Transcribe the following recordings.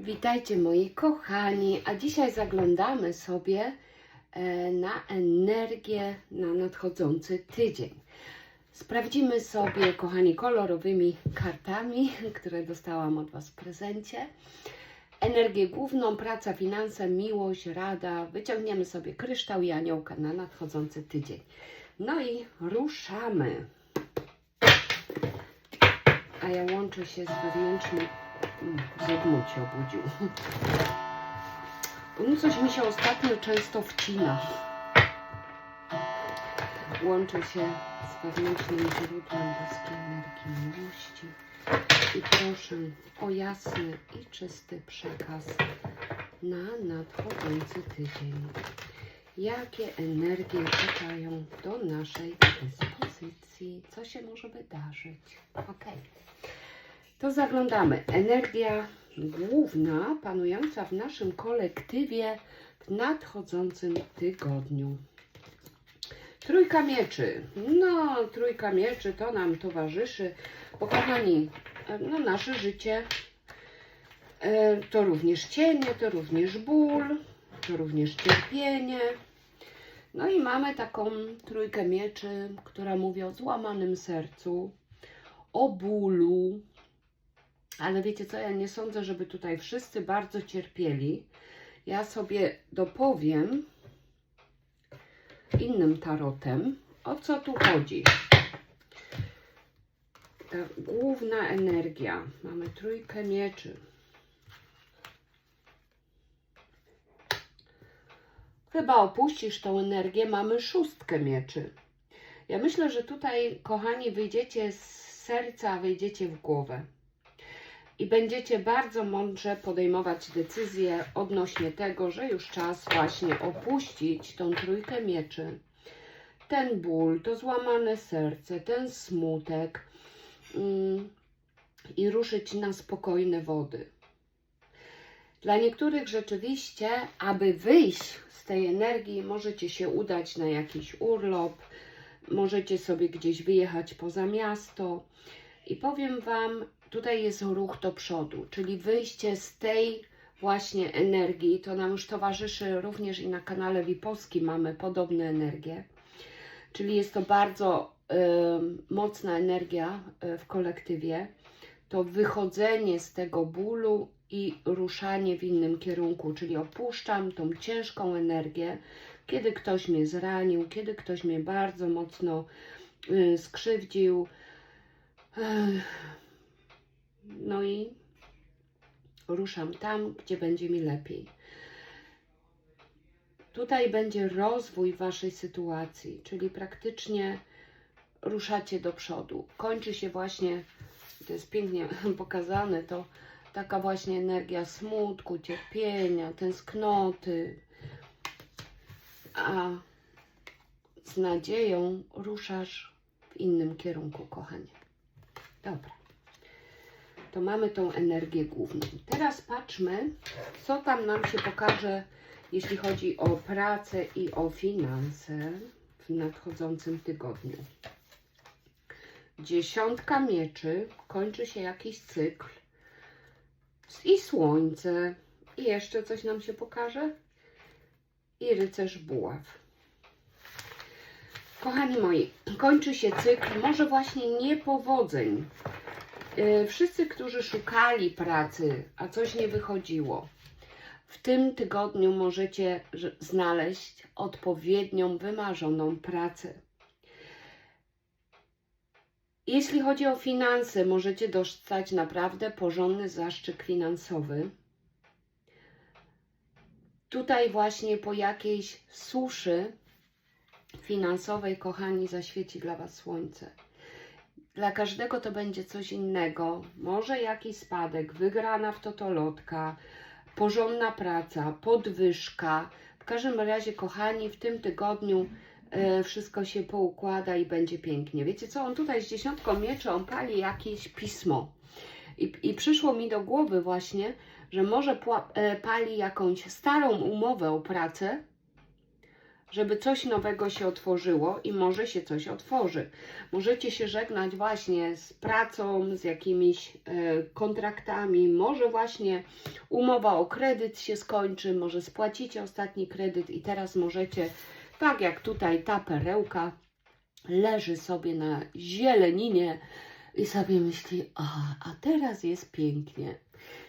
Witajcie moi kochani, a dzisiaj zaglądamy sobie e, na energię na nadchodzący tydzień. Sprawdzimy sobie, kochani, kolorowymi kartami, które dostałam od Was w prezencie. Energię główną, praca, finanse, miłość, rada. Wyciągniemy sobie kryształ i aniołka na nadchodzący tydzień. No i ruszamy. A ja łączę się z wewnętrznym Zygmunt się obudził. No coś mi się ostatnio często wcina. Łączę się z wewnętrznym źródłem boskiej energii miłości i proszę o jasny i czysty przekaz na nadchodzący tydzień. Jakie energie czekają do naszej dyspozycji? Co się może wydarzyć? Okej. To zaglądamy. Energia główna panująca w naszym kolektywie w nadchodzącym tygodniu. Trójka mieczy. No, trójka mieczy to nam towarzyszy, bo kochani, no nasze życie e, to również cienie, to również ból, to również cierpienie. No i mamy taką trójkę mieczy, która mówi o złamanym sercu, o bólu, ale wiecie co, ja nie sądzę, żeby tutaj wszyscy bardzo cierpieli. Ja sobie dopowiem innym tarotem, o co tu chodzi. Ta główna energia. Mamy trójkę mieczy. Chyba opuścisz tą energię. Mamy szóstkę mieczy. Ja myślę, że tutaj, kochani, wyjdziecie z serca, wyjdziecie w głowę i będziecie bardzo mądrze podejmować decyzje odnośnie tego, że już czas właśnie opuścić tą trójkę mieczy. Ten ból, to złamane serce, ten smutek mm, i ruszyć na spokojne wody. Dla niektórych rzeczywiście, aby wyjść z tej energii, możecie się udać na jakiś urlop, możecie sobie gdzieś wyjechać poza miasto. I powiem Wam, tutaj jest ruch do przodu, czyli wyjście z tej właśnie energii. To nam już towarzyszy również i na kanale Wipowski mamy podobne energie. Czyli jest to bardzo y, mocna energia y, w kolektywie. To wychodzenie z tego bólu i ruszanie w innym kierunku, czyli opuszczam tą ciężką energię, kiedy ktoś mnie zranił, kiedy ktoś mnie bardzo mocno y, skrzywdził. Ech. No i ruszam tam, gdzie będzie mi lepiej. Tutaj będzie rozwój waszej sytuacji, czyli praktycznie ruszacie do przodu. Kończy się właśnie, to jest pięknie pokazane, to taka właśnie energia smutku, cierpienia, tęsknoty, a z nadzieją ruszasz w innym kierunku, kochanie. Dobra to mamy tą energię główną. Teraz patrzmy, co tam nam się pokaże, jeśli chodzi o pracę i o finanse w nadchodzącym tygodniu. Dziesiątka mieczy, kończy się jakiś cykl i słońce. I jeszcze coś nam się pokaże. I rycerz buław. Kochani moi, kończy się cykl, może właśnie niepowodzeń Wszyscy, którzy szukali pracy, a coś nie wychodziło, w tym tygodniu możecie że- znaleźć odpowiednią, wymarzoną pracę. Jeśli chodzi o finanse, możecie dostać naprawdę porządny zaszczyt finansowy. Tutaj właśnie po jakiejś suszy finansowej, kochani, zaświeci dla Was słońce. Dla każdego to będzie coś innego. Może jakiś spadek, wygrana w totolotka, porządna praca, podwyżka. W każdym razie, kochani, w tym tygodniu e, wszystko się poukłada i będzie pięknie. Wiecie co? On tutaj z dziesiątką mieczy, on pali jakieś pismo. I, I przyszło mi do głowy właśnie, że może e, pali jakąś starą umowę o pracę, żeby coś nowego się otworzyło i może się coś otworzy. Możecie się żegnać właśnie z pracą, z jakimiś e, kontraktami, może właśnie umowa o kredyt się skończy, może spłacicie ostatni kredyt i teraz możecie, tak jak tutaj ta perełka, leży sobie na zieleninie i sobie myśli, a, a teraz jest pięknie.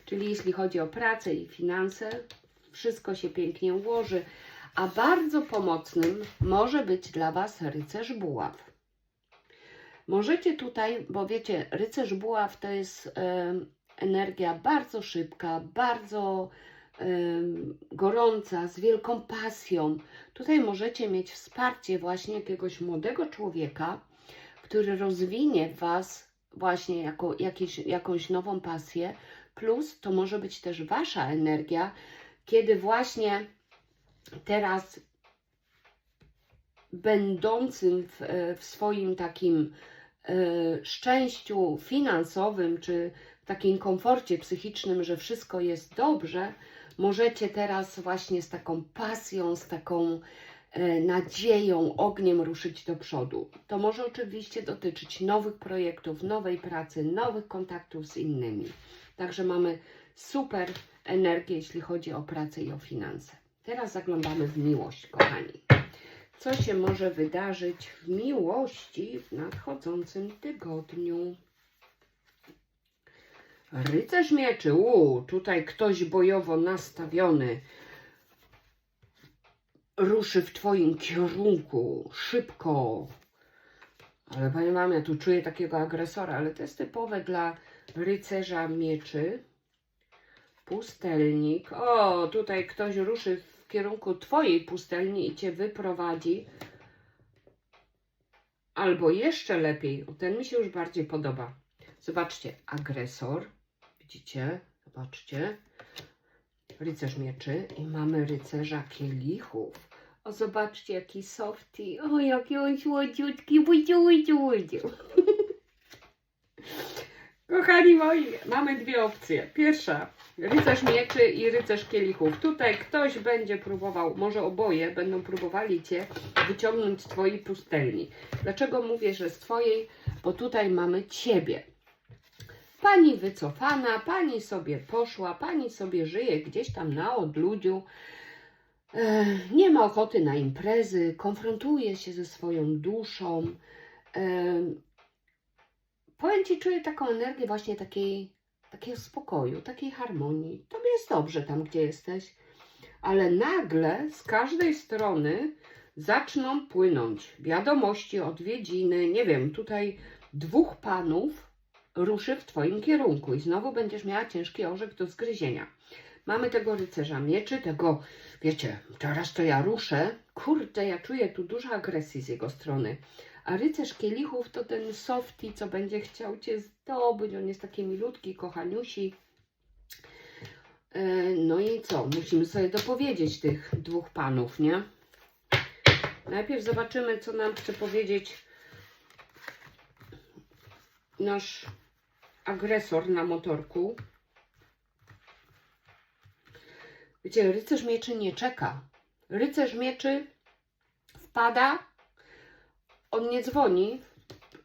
Czyli jeśli chodzi o pracę i finanse, wszystko się pięknie ułoży, a bardzo pomocnym może być dla Was rycerz buław. Możecie tutaj, bo wiecie, rycerz buław to jest energia bardzo szybka, bardzo gorąca, z wielką pasją. Tutaj możecie mieć wsparcie właśnie jakiegoś młodego człowieka, który rozwinie Was właśnie jako, jakieś, jakąś nową pasję, plus to może być też Wasza energia, kiedy właśnie teraz będącym w, e, w swoim takim e, szczęściu finansowym, czy w takim komforcie psychicznym, że wszystko jest dobrze, możecie teraz właśnie z taką pasją, z taką e, nadzieją, ogniem ruszyć do przodu. To może oczywiście dotyczyć nowych projektów, nowej pracy, nowych kontaktów z innymi. Także mamy super energię, jeśli chodzi o pracę i o finanse. Teraz zaglądamy w miłość, kochani. Co się może wydarzyć w miłości w nadchodzącym tygodniu? Rycerz mieczy. U, tutaj ktoś bojowo nastawiony ruszy w Twoim kierunku szybko. Ale Pani mam, ja tu czuję takiego agresora, ale to jest typowe dla rycerza mieczy. Pustelnik. O, tutaj ktoś ruszy w kierunku Twojej pustelni i Cię wyprowadzi. Albo jeszcze lepiej, ten mi się już bardziej podoba. Zobaczcie, agresor. Widzicie? Zobaczcie. Rycerz mieczy i mamy rycerza kielichów. O, zobaczcie, jaki softy. O, jaki on słodziutki. Budziu, budziu. Kochani moi, mamy dwie opcje. Pierwsza, rycerz mieczy i rycerz kielichów. Tutaj ktoś będzie próbował, może oboje będą próbowali Cię wyciągnąć z Twojej pustelni. Dlaczego mówię, że z Twojej? Bo tutaj mamy Ciebie. Pani wycofana, pani sobie poszła, pani sobie żyje gdzieś tam na odludziu. E, nie ma ochoty na imprezy, konfrontuje się ze swoją duszą. E, powiem Ci, czuję taką energię właśnie takiej, takiego spokoju, takiej harmonii. Tobie jest dobrze tam, gdzie jesteś, ale nagle z każdej strony zaczną płynąć wiadomości, odwiedziny, nie wiem, tutaj dwóch panów ruszy w Twoim kierunku i znowu będziesz miała ciężki orzech do zgryzienia. Mamy tego rycerza mieczy, tego, wiecie, teraz to ja ruszę. Kurde, ja czuję tu dużo agresji z jego strony. A rycerz kielichów to ten softy, co będzie chciał Cię zdobyć. On jest taki milutki, kochaniusi. E, No i co? Musimy sobie dopowiedzieć tych dwóch panów, nie? Najpierw zobaczymy, co nam chce powiedzieć nasz agresor na motorku. Wiecie, rycerz mieczy nie czeka. Rycerz mieczy wpada, on nie dzwoni,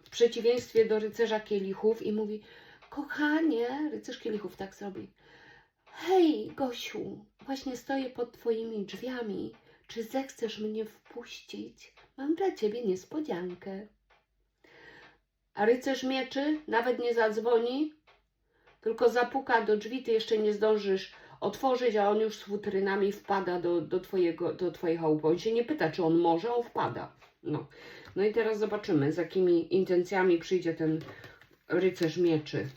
w przeciwieństwie do rycerza kielichów i mówi, kochanie, rycerz kielichów tak zrobi. Hej, Gosiu, właśnie stoję pod twoimi drzwiami. Czy zechcesz mnie wpuścić? Mam dla ciebie niespodziankę. A rycerz mieczy nawet nie zadzwoni, tylko zapuka do drzwi, ty jeszcze nie zdążysz otworzyć, a on już z futrynami wpada do, do, twojego, do twojej chałupy. On się nie pyta, czy on może, on wpada. No. no i teraz zobaczymy, z jakimi intencjami przyjdzie ten rycerz mieczy.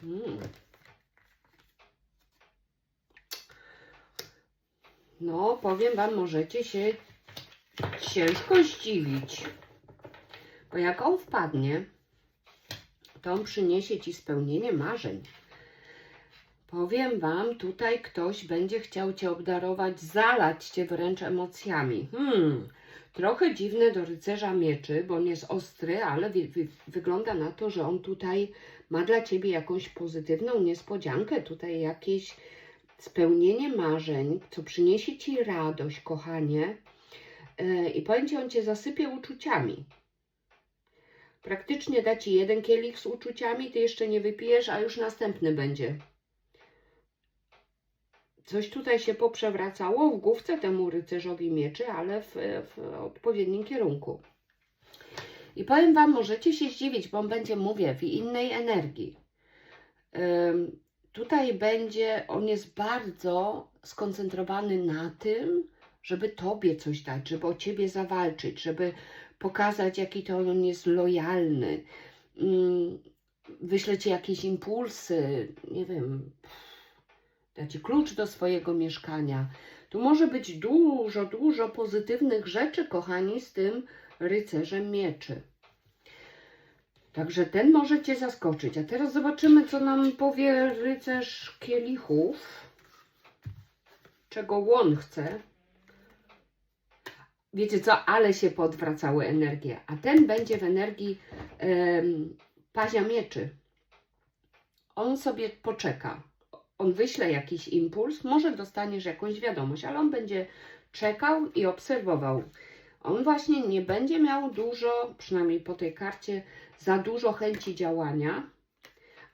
Hmm. No, powiem Wam, możecie się ciężko zdziwić. Bo jak on wpadnie, to on przyniesie Ci spełnienie marzeń. Powiem Wam, tutaj ktoś będzie chciał Cię obdarować, zalać Cię wręcz emocjami. Hmm, trochę dziwne do rycerza mieczy, bo on jest ostry, ale wy, wy, wygląda na to, że on tutaj ma dla Ciebie jakąś pozytywną niespodziankę, tutaj jakieś spełnienie marzeń, co przyniesie Ci radość, kochanie. E, I powiem Ci, on Cię zasypie uczuciami. Praktycznie da Ci jeden kielich z uczuciami, Ty jeszcze nie wypijesz, a już następny będzie. Coś tutaj się poprzewracało w główce temu rycerzowi mieczy, ale w, w odpowiednim kierunku. I powiem Wam, możecie się zdziwić, bo on będzie, mówię, w innej energii. Ym, tutaj będzie, on jest bardzo skoncentrowany na tym, żeby Tobie coś dać, żeby o Ciebie zawalczyć, żeby pokazać, jaki to on jest lojalny. Ym, wyśle Ci jakieś impulsy, nie wiem, da Ci klucz do swojego mieszkania. Tu może być dużo, dużo pozytywnych rzeczy, kochani, z tym rycerzem mieczy. Także ten może Cię zaskoczyć. A teraz zobaczymy, co nam powie rycerz kielichów. Czego on chce. Wiecie co, ale się podwracały energie. A ten będzie w energii pazia mieczy. On sobie poczeka. On wyśle jakiś impuls, może dostaniesz jakąś wiadomość, ale on będzie czekał i obserwował. On właśnie nie będzie miał dużo, przynajmniej po tej karcie, za dużo chęci działania,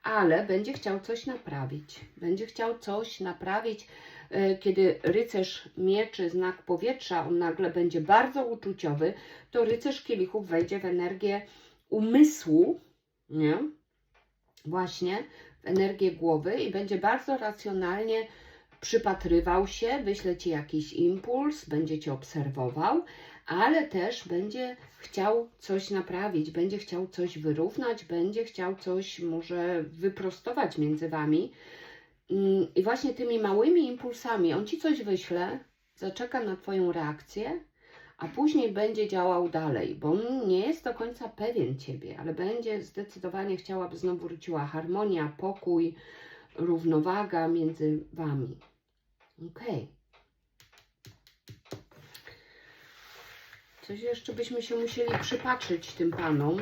ale będzie chciał coś naprawić. Będzie chciał coś naprawić, kiedy rycerz mieczy znak powietrza, on nagle będzie bardzo uczuciowy, to rycerz kielichów wejdzie w energię umysłu, nie? Właśnie w energię głowy i będzie bardzo racjonalnie przypatrywał się, wyśle Ci jakiś impuls, będzie Cię obserwował, ale też będzie chciał coś naprawić, będzie chciał coś wyrównać, będzie chciał coś może wyprostować między Wami. Mm, I właśnie tymi małymi impulsami on Ci coś wyśle, zaczeka na Twoją reakcję, a później będzie działał dalej, bo on nie jest do końca pewien Ciebie, ale będzie zdecydowanie chciał, aby znowu wróciła harmonia, pokój, równowaga między Wami. Okej. Coś jeszcze byśmy się musieli przypatrzyć tym panom.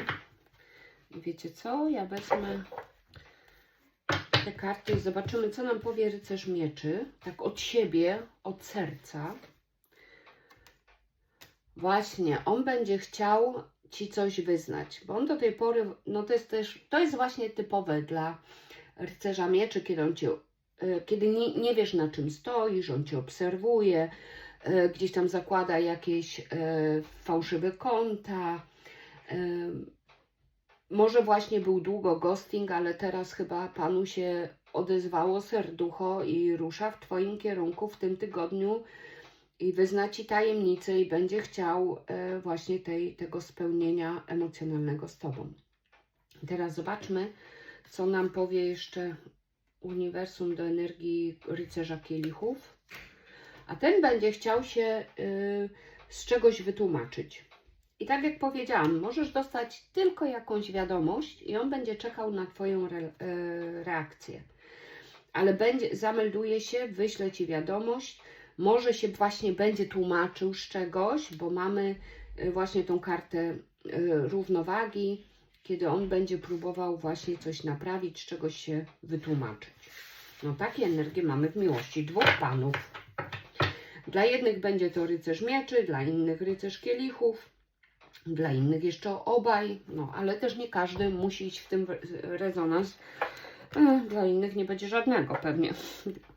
I wiecie co? Ja wezmę te karty i zobaczymy, co nam powie rycerz mieczy. Tak od siebie, od serca. Właśnie, on będzie chciał ci coś wyznać, bo on do tej pory, no to jest też, to jest właśnie typowe dla rycerza mieczy, kiedy on cię, y, kiedy nie, nie wiesz na czym stoisz, on cię obserwuje, y, gdzieś tam zakłada jakieś y, fałszywe konta. Może właśnie był długo ghosting, ale teraz chyba panu się odezwało serducho i rusza w twoim kierunku w tym tygodniu i wyzna ci tajemnicę i będzie chciał właśnie tej, tego spełnienia emocjonalnego z tobą. Teraz zobaczmy, co nam powie jeszcze uniwersum do energii rycerza kielichów. A ten będzie chciał się y, z czegoś wytłumaczyć. I tak jak powiedziałam, możesz dostać tylko jakąś wiadomość i on będzie czekał na Twoją re, y, reakcję. Ale będzie, zamelduje się, wyśle Ci wiadomość, może się właśnie będzie tłumaczył z czegoś, bo mamy y, właśnie tą kartę y, równowagi, kiedy on będzie próbował właśnie coś naprawić, z czegoś się wytłumaczyć. No takie energie mamy w miłości. Dwóch panów. Dla jednych będzie to rycerz mieczy, dla innych rycerz kielichów, dla innych jeszcze obaj, no ale też nie każdy musi iść w tym rezonans. E, Dla innych nie będzie żadnego pewnie,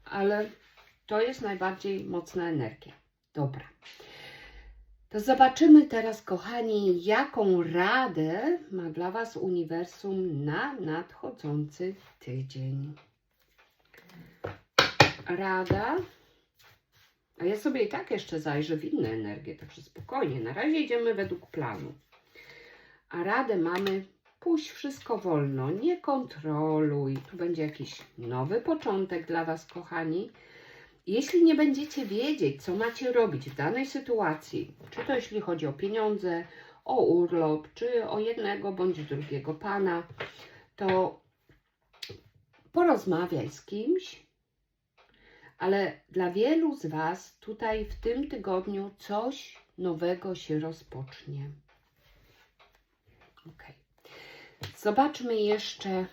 ale to jest najbardziej mocna energia. Dobra. To zobaczymy teraz, kochani, jaką radę ma dla Was uniwersum na nadchodzący tydzień. Rada. A ja sobie i tak jeszcze zajrzę w inne energie, także spokojnie. Na razie idziemy według planu. A radę mamy puść wszystko wolno, nie kontroluj. Tu będzie jakiś nowy początek dla Was, kochani. Jeśli nie będziecie wiedzieć, co macie robić w danej sytuacji, czy to jeśli chodzi o pieniądze, o urlop, czy o jednego bądź drugiego pana, to porozmawiaj z kimś, ale dla wielu z Was tutaj w tym tygodniu coś nowego się rozpocznie. Ok. Zobaczmy jeszcze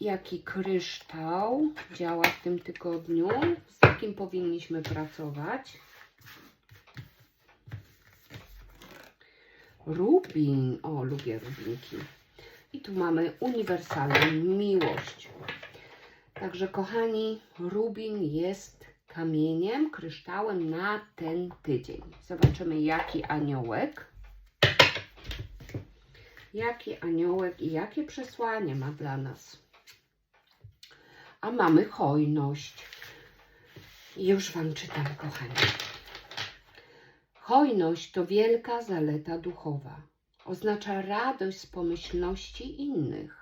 jaki kryształ działa w tym tygodniu, z jakim powinniśmy pracować. Rubin. O, lubię rubinki. I tu mamy uniwersalną miłość. Także, kochani, rubin jest kamieniem, kryształem na ten tydzień. Zobaczymy, jaki aniołek. Jaki aniołek i jakie przesłanie ma dla nas. A mamy hojność. Już Wam czytam, kochani. Hojność to wielka zaleta duchowa. Oznacza radość z pomyślności innych.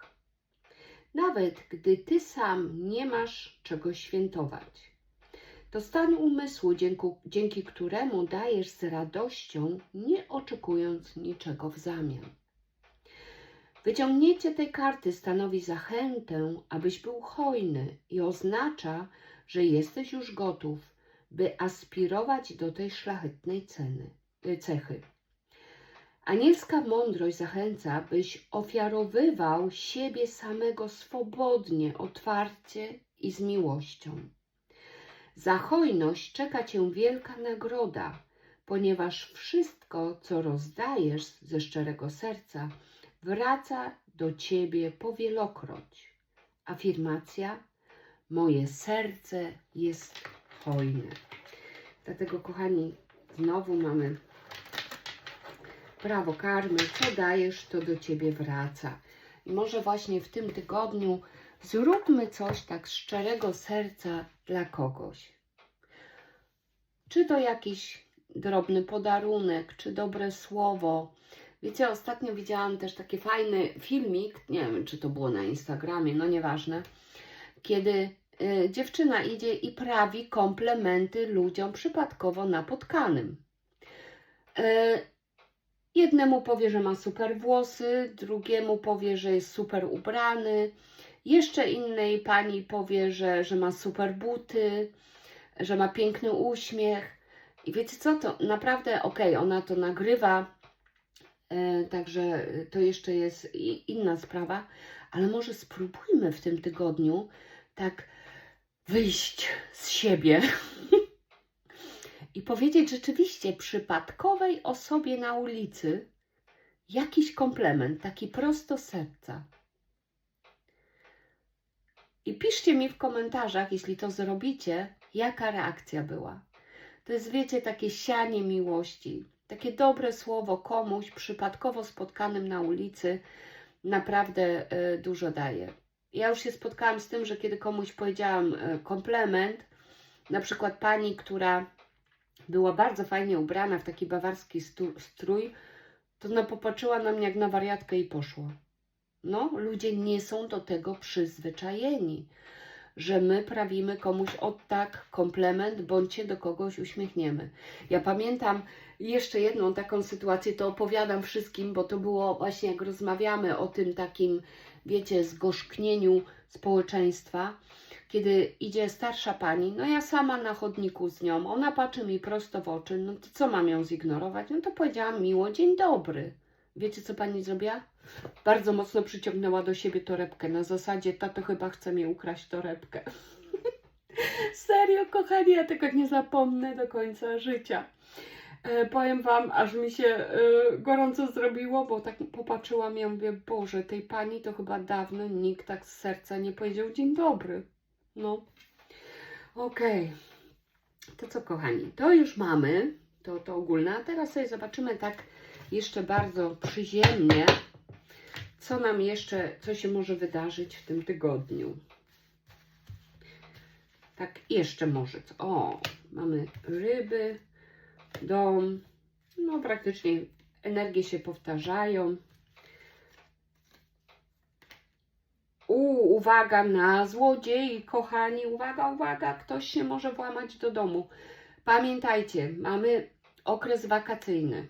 Nawet gdy Ty sam nie masz czego świętować. To stan umysłu, dzięki, któremu dajesz z radością, nie oczekując niczego w zamian. Wyciągnięcie tej karty stanowi zachętę, abyś był hojny i oznacza, że jesteś już gotów, by aspirować do tej szlachetnej ceny, y, cechy. Anielska mądrość zachęca, byś ofiarowywał siebie samego swobodnie, otwarcie i z miłością. Za hojność czeka cię wielka nagroda, ponieważ wszystko, co rozdajesz ze szczerego serca, wraca do ciebie powielokroć. Afirmacja: Moje serce jest hojne. Dlatego, kochani, znowu mamy prawo karmy. Co dajesz, to do ciebie wraca. I może właśnie w tym tygodniu zróbmy coś tak z szczerego serca dla kogoś. Czy to jakiś drobny podarunek, czy dobre słowo. Wiecie, ostatnio widziałam też taki fajny filmik, nie wiem, czy to było na Instagramie, no nieważne, kiedy y, dziewczyna idzie i prawi komplementy ludziom przypadkowo napotkanym. Y, jednemu powie, że ma super włosy, drugiemu powie, że jest super ubrany, jeszcze innej pani powie, że, że ma super buty, że ma piękny uśmiech. I wiecie co, to naprawdę okej, ona to nagrywa, e, także to jeszcze jest inna sprawa, ale może spróbujmy w tym tygodniu tak wyjść z siebie i powiedzieć rzeczywiście przypadkowej osobie na ulicy jakiś komplement, taki prosto serca. I piszcie mi w komentarzach, jeśli to zrobicie, jaka reakcja była. To jest, wiecie, takie sianie miłości, takie dobre słowo komuś przypadkowo spotkanym na ulicy naprawdę e, dużo daje. Ja już się spotkałam z tym, że kiedy komuś powiedziałam e, komplement, na przykład pani, która była bardzo fajnie ubrana w taki bawarski strój, to ona popatrzyła na mnie jak na wariatkę i poszła. No, ludzie nie są do tego przyzwyczajeni, że my prawimy komuś od tak komplement, bądź się do kogoś uśmiechniemy. Ja pamiętam jeszcze jedną taką sytuację, to opowiadam wszystkim, bo to było właśnie jak rozmawiamy o tym takim, wiecie, zgorzknieniu społeczeństwa, kiedy idzie starsza pani, no ja sama na chodniku z nią, ona patrzy mi prosto w oczy, no to co mam ją zignorować? No to powiedziałam miło, dzień dobry. Wiecie, co pani zrobiła? Bardzo mocno przyciągnęła do siebie torebkę. Na zasadzie, tato chyba chce mi ukraść torebkę. Serio, kochani, ja tego nie zapomnę do końca życia. E, powiem Wam, aż mi się e, gorąco zrobiło, bo tak popatrzyłam i ja mówię, Boże, tej pani to chyba dawno nikt tak z serca nie powiedział dzień dobry. No, okej. To co, kochani, to już mamy, to, to ogólne, a teraz sobie zobaczymy tak jeszcze bardzo przyziemnie, co nam jeszcze, co się może wydarzyć w tym tygodniu. Tak, jeszcze może. O, mamy ryby, dom. No, praktycznie energie się powtarzają. U, uwaga na złodziei, kochani, uwaga, uwaga, ktoś się może włamać do domu. Pamiętajcie, mamy okres wakacyjny.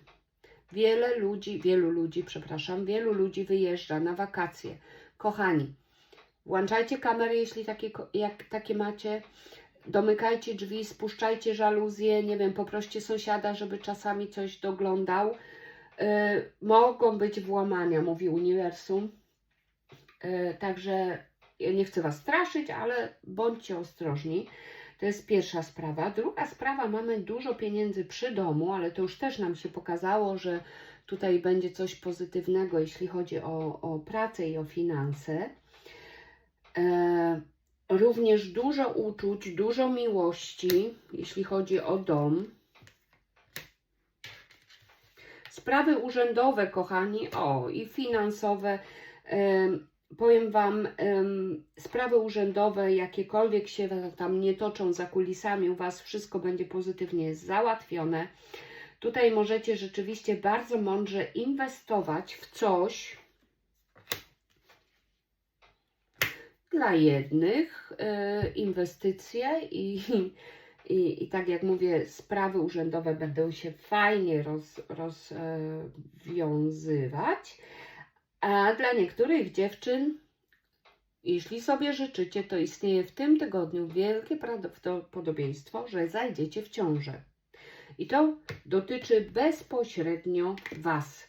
Wiele ludzi, wielu ludzi, przepraszam, wielu ludzi wyjeżdża na wakacje. Kochani, włączajcie kamery, jeśli takie, jak, takie macie. Domykajcie drzwi, spuszczajcie żaluzje, nie wiem, poproście sąsiada, żeby czasami coś doglądał. Yy, mogą być włamania, mówi uniwersum. Yy, także Ja nie chcę Was straszyć, ale bądźcie ostrożni. To jest pierwsza sprawa. Druga sprawa, mamy dużo pieniędzy przy domu, ale to już też nam się pokazało, że tutaj będzie coś pozytywnego, jeśli chodzi o, o pracę i o finanse. E, również dużo uczuć, dużo miłości, jeśli chodzi o dom. Sprawy urzędowe, kochani, o i finansowe. Em, powiem Wam, sprawy urzędowe, jakiekolwiek się tam nie toczą za kulisami, u Was wszystko będzie pozytywnie załatwione. Tutaj możecie rzeczywiście bardzo mądrze inwestować w coś. Dla jednych e, inwestycje i, i, i tak jak mówię, sprawy urzędowe będą się fajnie roz, rozwiązywać. A dla niektórych dziewczyn, jeśli sobie życzycie, to istnieje w tym tygodniu wielkie prawdopodobieństwo, że zajdziecie w ciążę. I to dotyczy bezpośrednio Was.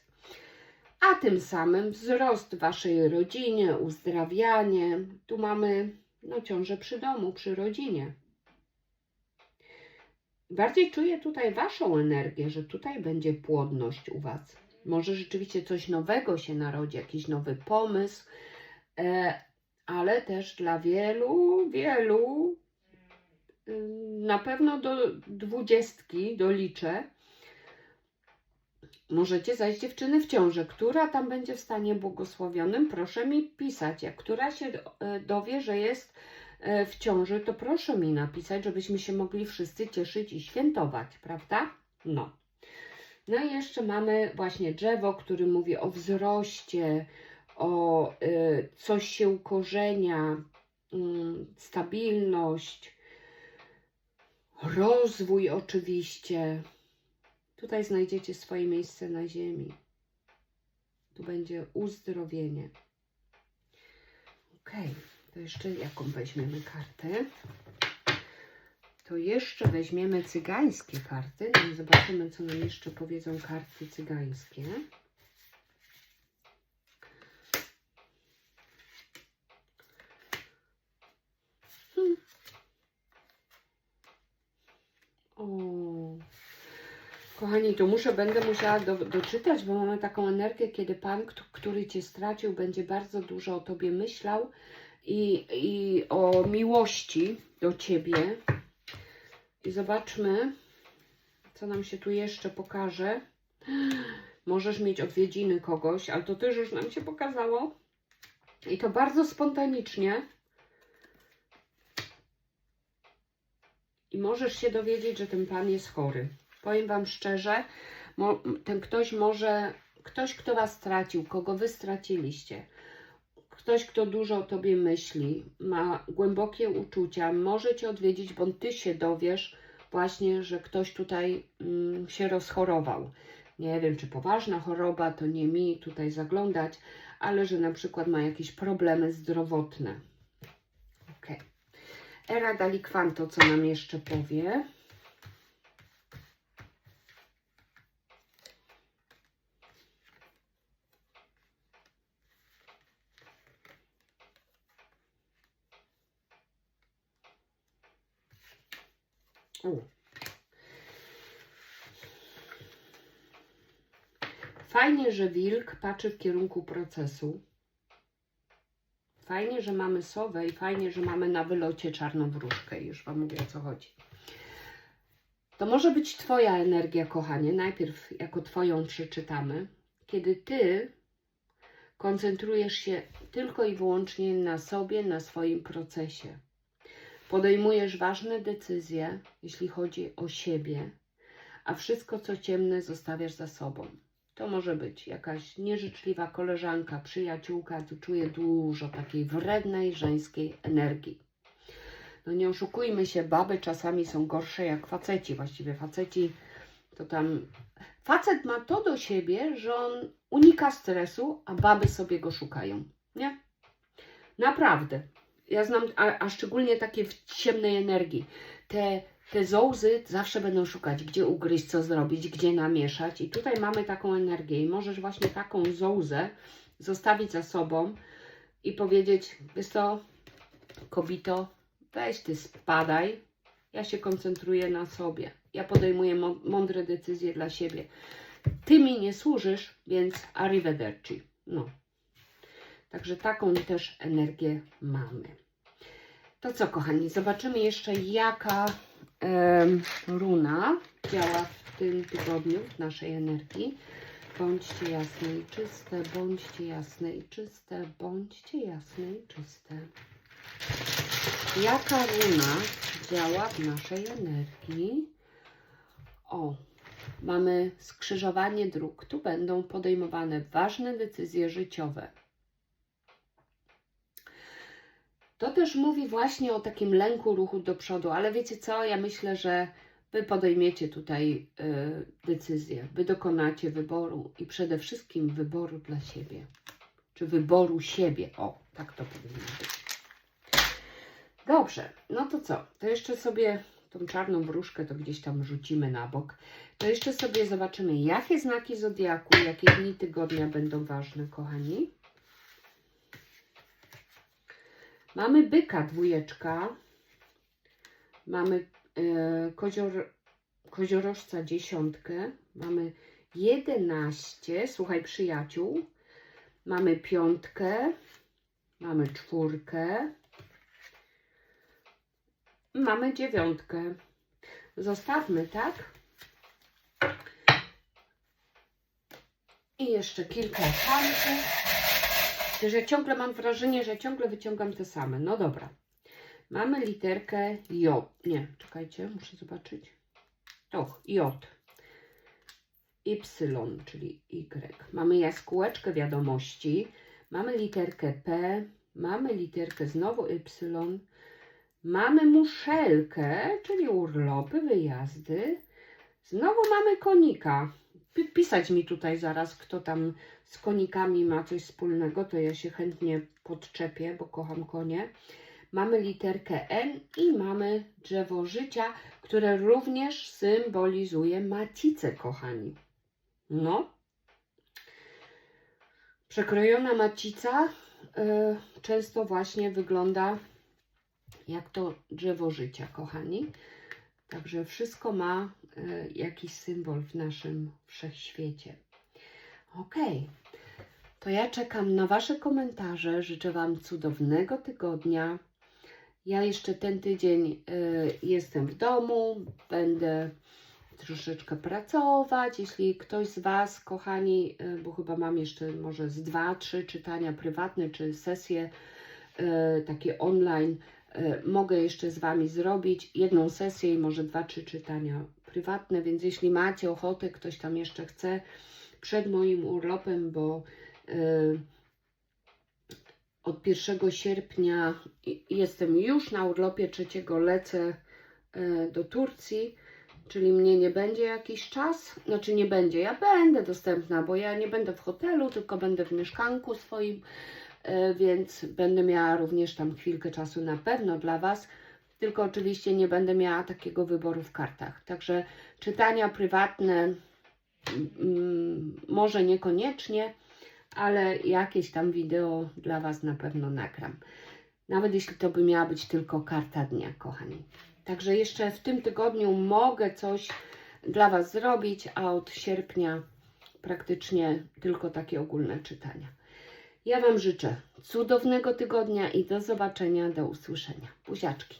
A tym samym wzrost Waszej rodzinie, uzdrawianie. Tu mamy no, ciążę przy domu, przy rodzinie. Bardziej czuję tutaj Waszą energię, że tutaj będzie płodność u Was. Może rzeczywiście coś nowego się narodzi, jakiś nowy pomysł, e, ale też dla wielu, wielu, y, na pewno do dwudziestki doliczę, możecie zajść dziewczyny w ciąży. Która tam będzie w stanie błogosławionym, proszę mi pisać. Jak która się e, dowie, że jest e, w ciąży, to proszę mi napisać, żebyśmy się mogli wszyscy cieszyć i świętować, prawda? No. No i jeszcze mamy właśnie drzewo, który mówi o wzroście, o y, coś się ukorzenia, y, stabilność, rozwój oczywiście. Tutaj znajdziecie swoje miejsce na ziemi. Tu będzie uzdrowienie. Ok, to jeszcze jaką weźmiemy kartę? To jeszcze weźmiemy cygańskie karty zobaczymy, co nam jeszcze powiedzą karty cygańskie. Hmm. O. Kochani, tu muszę, będę musiała do, doczytać, bo mamy taką energię, kiedy Pan, który Cię stracił, będzie bardzo dużo o Tobie myślał i, i o miłości do Ciebie. I zobaczmy, co nam się tu jeszcze pokaże. Możesz mieć odwiedziny kogoś, ale to też już nam się pokazało. I to bardzo spontanicznie. I możesz się dowiedzieć, że ten pan jest chory. Powiem Wam szczerze, ten ktoś może, ktoś, kto Was stracił, kogo Wy straciliście, ktoś, kto dużo o Tobie myśli, ma głębokie uczucia, może Cię odwiedzić, bo Ty się dowiesz właśnie, że ktoś tutaj mm, się rozchorował. Nie wiem, czy poważna choroba, to nie mi tutaj zaglądać, ale że na przykład ma jakieś problemy zdrowotne. Ok. Era Dalikwanto, co nam jeszcze powie? Fajnie, że wilk patrzy w kierunku procesu. Fajnie, że mamy sowę i fajnie, że mamy na wylocie czarną wróżkę. Już Wam mówię o co chodzi. To może być Twoja energia, kochanie. Najpierw jako Twoją przeczytamy. Kiedy Ty koncentrujesz się tylko i wyłącznie na sobie, na swoim procesie. Podejmujesz ważne decyzje, jeśli chodzi o siebie, a wszystko, co ciemne, zostawiasz za sobą. To może być jakaś nieżyczliwa koleżanka, przyjaciółka, tu czuję dużo takiej wrednej żeńskiej energii. No nie oszukujmy się, baby czasami są gorsze jak faceci. Właściwie faceci to tam. Facet ma to do siebie, że on unika stresu, a baby sobie go szukają. Nie? Naprawdę. Ja znam, a, a szczególnie takie w ciemnej energii. Te, te zołzy zawsze będą szukać, gdzie ugryźć, co zrobić, gdzie namieszać. I tutaj mamy taką energię. I możesz właśnie taką zołzę zostawić za sobą i powiedzieć, wiesz co, kobito, weź ty spadaj. Ja się koncentruję na sobie. Ja podejmuję mądre decyzje dla siebie. Ty mi nie służysz, więc arrivederci. No. Także taką też energię mamy. To co, kochani, zobaczymy jeszcze, jaka runa działa w tym tygodniu w naszej energii. Bądźcie jasne i czyste, bądźcie jasne i czyste, bądźcie jasne i czyste. Jaka runa działa w naszej energii? O, mamy skrzyżowanie dróg. Tu będą podejmowane ważne decyzje życiowe. To też mówi właśnie o takim lęku ruchu do przodu, ale wiecie co? Ja myślę, że Wy podejmiecie tutaj y, decyzję, Wy dokonacie wyboru i przede wszystkim wyboru dla siebie, czy wyboru siebie. O, tak to powinno być. Dobrze, no to co? To jeszcze sobie tą czarną wróżkę to gdzieś tam rzucimy na bok. To jeszcze sobie zobaczymy, jakie znaki zodiaku, jakie dni tygodnia będą ważne, kochani. Mamy byka dwójeczka. Mamy e, kozior, koziorożca dziesiątkę. Mamy 11, słuchaj przyjaciół. Mamy piątkę. Mamy czwórkę. Mamy dziewiątkę. Zostawmy, tak? I jeszcze kilka. Że ciągle mam wrażenie, że ciągle wyciągam te same. No dobra. Mamy literkę J. Nie, czekajcie, muszę zobaczyć. Och, J. Y, czyli Y. Mamy jaskółeczkę wiadomości. Mamy literkę P. Mamy literkę znowu Y. Mamy muszelkę, czyli urlopy, wyjazdy. Znowu mamy konika. Pi- Pisać mi tutaj zaraz, kto tam z konikami ma coś wspólnego, to ja się chętnie podczepię, bo kocham konie. Mamy literkę N i mamy drzewo życia, które również symbolizuje macicę, kochani. No. Przekrojona macica y, często właśnie wygląda jak to drzewo życia, kochani. Także wszystko ma y, jakiś symbol w naszym wszechświecie. Ok, to ja czekam na Wasze komentarze. Życzę Wam cudownego tygodnia. Ja jeszcze ten tydzień y, jestem w domu, będę troszeczkę pracować. Jeśli ktoś z Was, kochani, y, bo chyba mam jeszcze może z dwa, trzy czytania prywatne czy sesje y, takie online, y, mogę jeszcze z Wami zrobić jedną sesję i może dwa, trzy czytania prywatne, więc jeśli macie ochotę, ktoś tam jeszcze chce przed moim urlopem, bo od 1 sierpnia jestem już na urlopie, trzeciego lecę y, do Turcji, czyli mnie nie będzie jakiś czas, znaczy nie będzie, ja będę dostępna, bo ja nie będę w hotelu, tylko będę w mieszkanku swoim, y, więc będę miała również tam chwilkę czasu na pewno dla Was, tylko oczywiście nie będę miała takiego wyboru w kartach, także czytania prywatne mm, może niekoniecznie, ale jakieś tam wideo dla Was na pewno nagram. Nawet jeśli to by miała być tylko karta dnia, kochani. Także jeszcze w tym tygodniu mogę coś dla Was zrobić, a od sierpnia praktycznie tylko takie ogólne czytania. Ja Wam życzę cudownego tygodnia i do zobaczenia, do usłyszenia. Buziaczki.